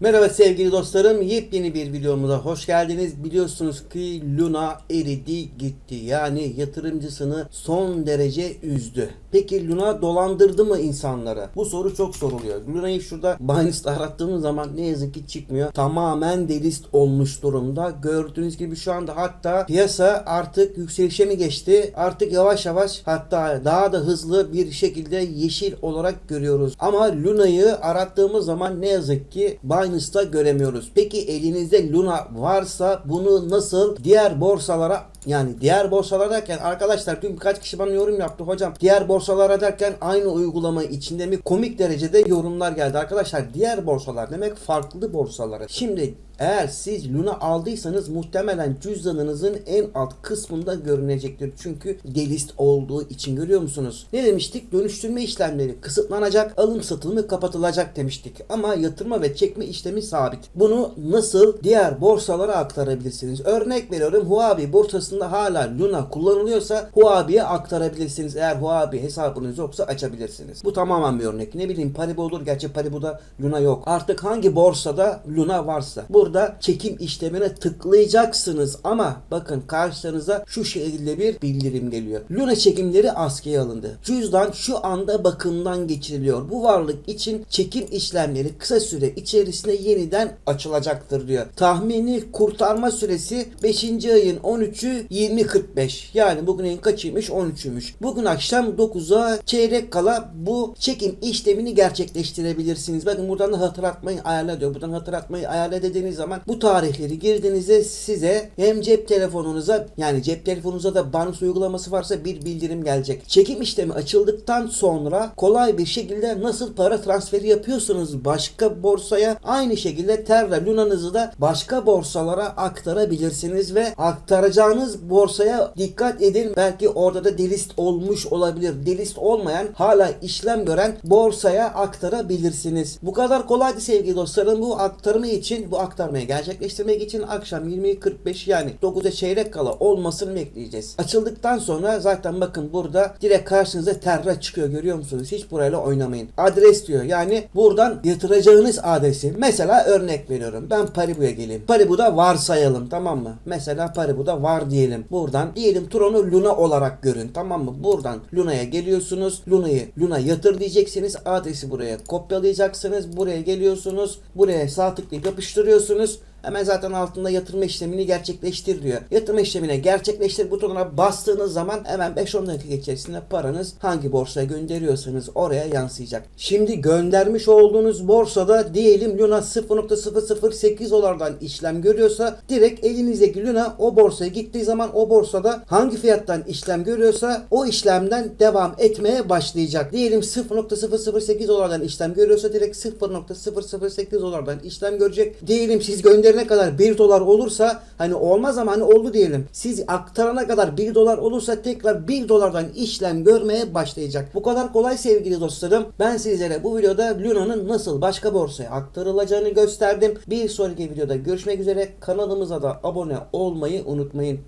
Merhaba sevgili dostlarım. Yepyeni bir videomuza hoş geldiniz. Biliyorsunuz ki Luna eridi gitti. Yani yatırımcısını son derece üzdü. Peki Luna dolandırdı mı insanları? Bu soru çok soruluyor. Luna'yı şurada Binance'da arattığımız zaman ne yazık ki çıkmıyor. Tamamen delist olmuş durumda. Gördüğünüz gibi şu anda hatta piyasa artık yükselişe mi geçti? Artık yavaş yavaş hatta daha da hızlı bir şekilde yeşil olarak görüyoruz. Ama Luna'yı arattığımız zaman ne yazık ki Binance'da göremiyoruz. Peki elinizde Luna varsa bunu nasıl diğer borsalara yani diğer borsalar derken arkadaşlar dün birkaç kişi bana yorum yaptı hocam. Diğer borsalara derken aynı uygulama içinde mi komik derecede yorumlar geldi. Arkadaşlar diğer borsalar demek farklı borsalara. Şimdi eğer siz Luna aldıysanız muhtemelen cüzdanınızın en alt kısmında görünecektir. Çünkü delist olduğu için görüyor musunuz? Ne demiştik? Dönüştürme işlemleri kısıtlanacak, alım satımı kapatılacak demiştik. Ama yatırma ve çekme işlemi sabit. Bunu nasıl diğer borsalara aktarabilirsiniz? Örnek veriyorum Huobi borsasında hala Luna kullanılıyorsa Huobi'ye aktarabilirsiniz. Eğer Huobi hesabınız yoksa açabilirsiniz. Bu tamamen bir örnek. Ne bileyim Paribu olur. Gerçi Paribu'da Luna yok. Artık hangi borsada Luna varsa. Burada çekim işlemine tıklayacaksınız ama bakın karşınıza şu şekilde bir bildirim geliyor. Luna çekimleri askıya alındı. Cüzdan şu anda bakımdan geçiriliyor. Bu varlık için çekim işlemleri kısa süre içerisinde yeniden açılacaktır diyor. Tahmini kurtarma süresi 5. ayın 13'ü 20.45. Yani bugün ayın kaçıymış? 13'ümüş. Bugün akşam 9'a çeyrek kala bu çekim işlemini gerçekleştirebilirsiniz. Bakın buradan da hatırlatmayı ayarla diyor. Buradan hatırlatmayı ayarla dediğiniz zaman bu tarihleri girdiğinizde size hem cep telefonunuza yani cep telefonunuza da Binance uygulaması varsa bir bildirim gelecek. Çekim işlemi açıldıktan sonra kolay bir şekilde nasıl para transferi yapıyorsunuz başka borsaya aynı şekilde Terra Luna'nızı da başka borsalara aktarabilirsiniz ve aktaracağınız borsaya dikkat edin. Belki orada da delist olmuş olabilir. Delist olmayan hala işlem gören borsaya aktarabilirsiniz. Bu kadar kolaydı sevgili dostlarım. Bu aktarımı için bu aktarmayı gerçekleştirmek için akşam 20.45 yani 9'a çeyrek kala olmasını bekleyeceğiz. Açıldıktan sonra zaten bakın burada direkt karşınıza Terra çıkıyor görüyor musunuz? Hiç burayla oynamayın. Adres diyor. Yani buradan yatıracağınız adresi. Mesela örnek veriyorum. Ben Paribu'ya geleyim. Paribu'da varsayalım tamam mı? Mesela Paribu'da var diyelim. Buradan diyelim Tron'u Luna olarak görün tamam mı? Buradan Luna'ya geliyorsunuz. Luna'yı Luna yatır diyeceksiniz. Adresi buraya kopyalayacaksınız. Buraya geliyorsunuz. Buraya sağ tıklayıp yapıştırıyorsunuz. Hemen zaten altında yatırma işlemini gerçekleştir diyor. Yatırma işlemine gerçekleştir butonuna bastığınız zaman hemen 5-10 dakika içerisinde paranız hangi borsaya gönderiyorsanız oraya yansıyacak. Şimdi göndermiş olduğunuz borsada diyelim Luna 0.008 dolardan işlem görüyorsa direkt elinizdeki Luna o borsaya gittiği zaman o borsada hangi fiyattan işlem görüyorsa o işlemden devam etmeye başlayacak. Diyelim 0.008 dolardan işlem görüyorsa direkt 0.008 dolardan işlem görecek. Diyelim siz gönderene kadar 1 dolar olursa hani olmaz ama hani oldu diyelim. Siz aktarana kadar 1 dolar olursa tekrar 1 dolardan işlem görmeye başlayacak. Bu kadar kolay sevgili dostlarım. Ben sizlere bu videoda Luna'nın nasıl başka borsaya aktarılacağını gösterdim. Bir sonraki videoda görüşmek üzere. Kanalımıza da abone olmayı unutmayın.